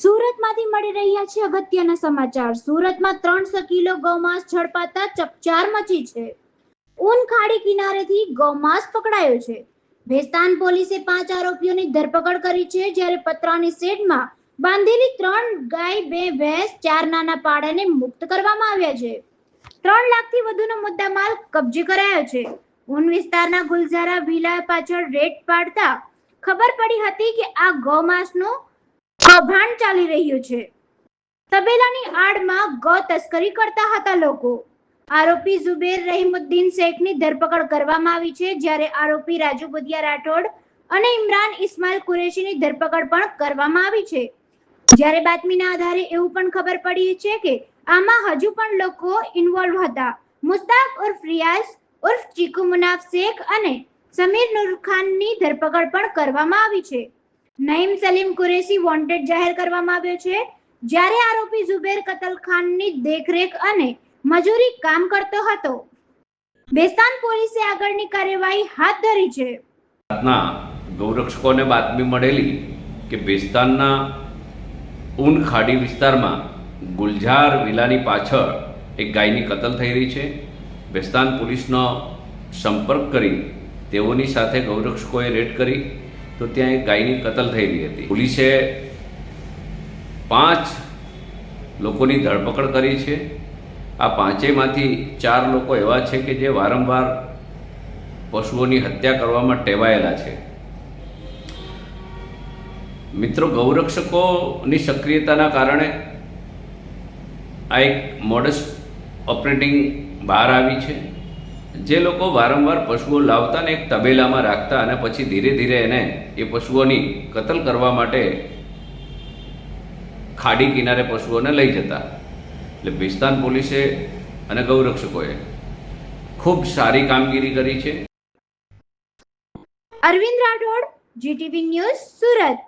સુરતમાંથી મળી રહ્યા છે અગત્યના સમાચાર. સુરતમાં ત્રણસો કિલો ગૌમાંસ ઝડપાતા ચકચાર મચી છે. ઊન ખાડી કિનારેથી ગૌમાંસ પકડાયો છે. ભેસ્તાન પોલીસે પાંચ આરોપીઓની ધરપકડ કરી છે, જ્યારે પતરાની શેડમાં બાંધેલી ત્રણ ગાય, બે ભેંસ, ચાર નાના પાડાને મુક્ત કરવામાં આવ્યા છે. ત્રણ લાખથી વધુનો મુદ્દામાલ કબજે કરાયો છે. ઊન વિસ્તારના ગુલઝારા વિલા પાછળ રેડ પાડતા ખબર પડી હતી કે આ ગૌમાંસનું કૌભાંડ ચાલી રહ્યું છે. તબેલાની આડમાં ગૌ તસ્કરી કરતા હતા લોકો. આરોપી ઝુબેર રહીમુદ્દીન શેખની ધરપકડ કરવામાં આવી છે, જ્યારે આરોપી રાજુ બુદિયા રાઠોડ અને ઇમરાન ઇસ્માઇલ કુરેશીની ધરપકડ પણ કરવામાં આવી છે. જ્યારે બાતમીના આધારે એવું પણ ખબર પડી છે કે આમાં હજુ પણ લોકો ઇન્વોલ્વ હતા. મુસ્તાક ઉર્ફ રિયાઝ, ઉર્ફ ચીકુ મુનાફ શેખ અને સમીર નૂર ખાનની ધરપકડ પણ કરવામાં આવી છે. નઈમ સલીમ કુરેશી વોન્ટેડ જાહેર કરવામાં આવ્યો છે. જ્યારે આરોપી ઝુબેર કતલ ખાનની દેખરેખ અને મજૂરી કામ કરતો હતો. બેસ્તાન પોલીસે આગળની કાર્યવાહી હાથ ધરી છે. રાતના ગૌરક્ષકોને બાતમી મળેલી કે બેસ્તાનના ઊન ખાડી વિસ્તારમાં ગુલઝાર વિલાની પાછળ એક ગાયની કતલ થઈ રહી છે. બેસ્તાન પોલીસનો સંપર્ક કરી તેઓની સાથે ગૌરક્ષકોએ રેડ કરી તો ત્યાં એક ગાયની કતલ રહી હતી. પોલીસે પાંચ લોકોની ધરપકડ કરી છે. આ પાંચેયમાંથી ચાર લોકો એવા છે કે જે વારંવાર પશુઓની હત્યા કરવામાં ટેવાયેલા છે. મિત્રો, ગૌરક્ષકોની સક્રિયતાના કારણે આ એક મોડસ ઓપરેટિંગ બહાર આવી છે. જે લોકો વારંવાર પશુઓ લાવતા ને એક તબેલામાં રાખતા અને પછી ધીરે ધીરે એને એ પશુઓની કતલ કરવા માટે ખાડી કિનારે પશુઓને લઈ જતા. એટલે ભિસ્તાન પોલીસે અને ગૌરક્ષકોએ ખૂબ સારી કામગીરી કરી છે. Arvind Rathod, GTV news Surat.